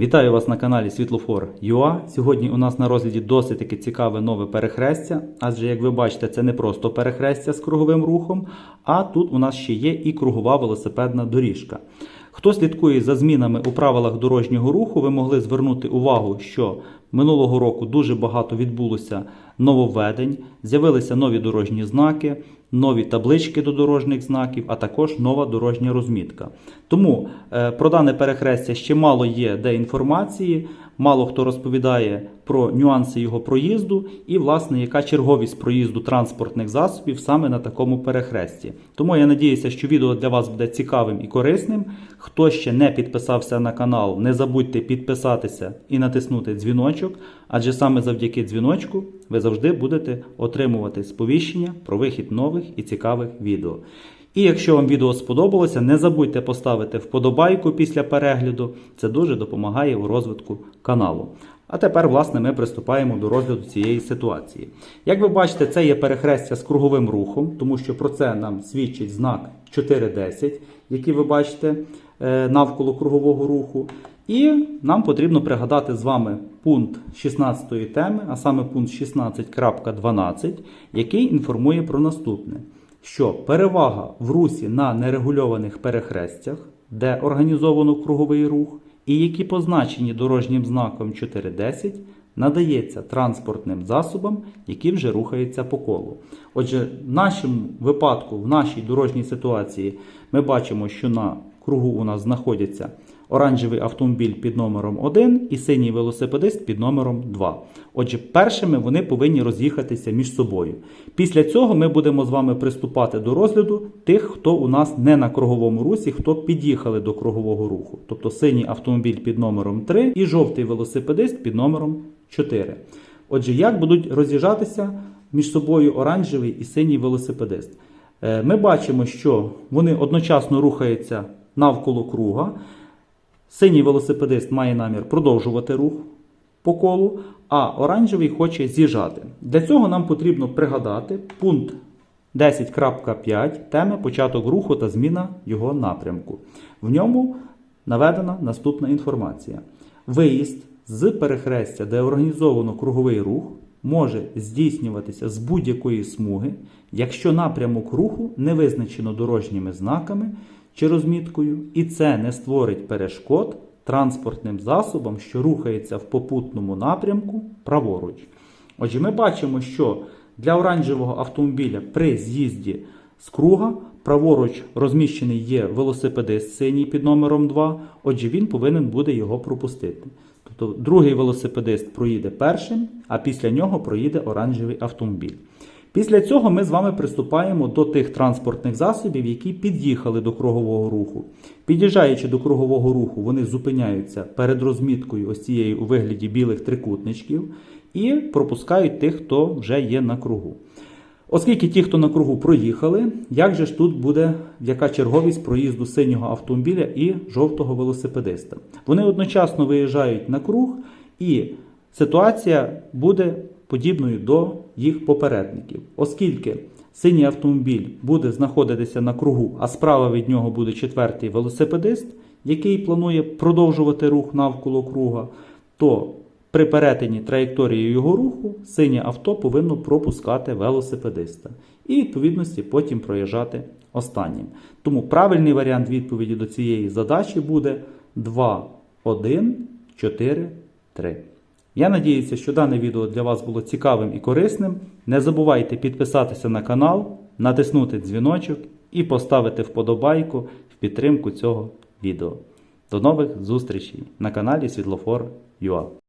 Вітаю вас на каналі Світлофор ЮА. Сьогодні у нас на розгляді досить таки цікаве нове перехрестя, адже, як ви бачите, це не просто перехрестя з круговим рухом, а тут у нас ще є і кругова велосипедна доріжка. Хто слідкує за змінами у правилах дорожнього руху, ви могли звернути увагу, що минулого року дуже багато відбулося нововведень, з'явилися нові дорожні знаки, нові таблички до дорожніх знаків, а також нова дорожня розмітка. Тому е, про дане перехрестя ще мало є де інформації, мало хто розповідає про нюанси його проїзду і, власне, яка черговість проїзду транспортних засобів саме на такому перехресті. Тому я надіюся, що відео для вас буде цікавим і корисним. Хто ще не підписався на канал, не забудьте підписатися і натиснути дзвіночок, адже саме завдяки дзвіночку ви завжди будете отримувати сповіщення про вихід нових і цікавих відео. І якщо вам відео сподобалося, не забудьте поставити вподобайку після перегляду. Це дуже допомагає у розвитку каналу. А тепер, власне, ми приступаємо до розгляду цієї ситуації. Як ви бачите, це є перехрестя з круговим рухом, тому що про це нам свідчить знак 4.10, який ви бачите е, навколо кругового руху. І нам потрібно пригадати з вами пункт 16 теми, а саме пункт 16.12, який інформує про наступне що перевага в русі на нерегульованих перехрестях, де організовано круговий рух, і які позначені дорожнім знаком 4.10, надається транспортним засобам, які вже рухаються по колу. Отже, в нашому випадку, в нашій дорожній ситуації, ми бачимо, що на кругу у нас знаходяться оранжевий автомобіль під номером 1 і синій велосипедист під номером 2. Отже, першими вони повинні роз'їхатися між собою. Після цього ми будемо з вами приступати до розгляду тих, хто у нас не на круговому русі, хто під'їхали до кругового руху. Тобто синій автомобіль під номером 3 і жовтий велосипедист під номером 4. Отже, як будуть роз'їжджатися між собою оранжевий і синій велосипедист? Е, Ми бачимо, що вони одночасно рухаються навколо круга. Синій велосипедист має намір продовжувати рух по колу, а оранжевий хоче з'їжджати. Для цього нам потрібно пригадати пункт 10.5 теми початок руху та зміна його напрямку. В ньому наведена наступна інформація. Виїзд з перехрестя, де організовано круговий рух, може здійснюватися з будь-якої смуги, якщо напрямок руху не визначено дорожніми знаками чи розміткою, і це не створить перешкод транспортним засобам, що рухається в попутному напрямку праворуч. Отже, ми бачимо, що для оранжевого автомобіля при з'їзді з круга праворуч розміщений є велосипедист синій під номером 2, отже, він повинен буде його пропустити. Тобто другий велосипедист проїде першим, а після нього проїде оранжевий автомобіль. Після цього ми з вами приступаємо до тих транспортних засобів, які під'їхали до кругового руху. Під'їжджаючи до кругового руху, вони зупиняються перед розміткою ось цієї у вигляді білих трикутничків і пропускають тих, хто вже є на кругу. Оскільки ті, хто на кругу проїхали, як же ж тут буде яка черговість проїзду синього автомобіля і жовтого велосипедиста? Вони одночасно виїжджають на круг, і ситуація буде подібною до їх попередників, оскільки синій автомобіль буде знаходитися на кругу, а справа від нього буде четвертий велосипедист, який планує продовжувати рух навколо круга, то при перетині траєкторії його руху синє авто повинно пропускати велосипедиста і, відповідності, потім проїжджати останнім. Тому правильний варіант відповіді до цієї задачі буде 2, 1, 4, 3. Я надіюся, що дане відео для вас було цікавим і корисним. Не забувайте підписатися на канал, натиснути дзвіночок і поставити вподобайку в підтримку цього відео. До нових зустрічей на каналі Світлофор.ua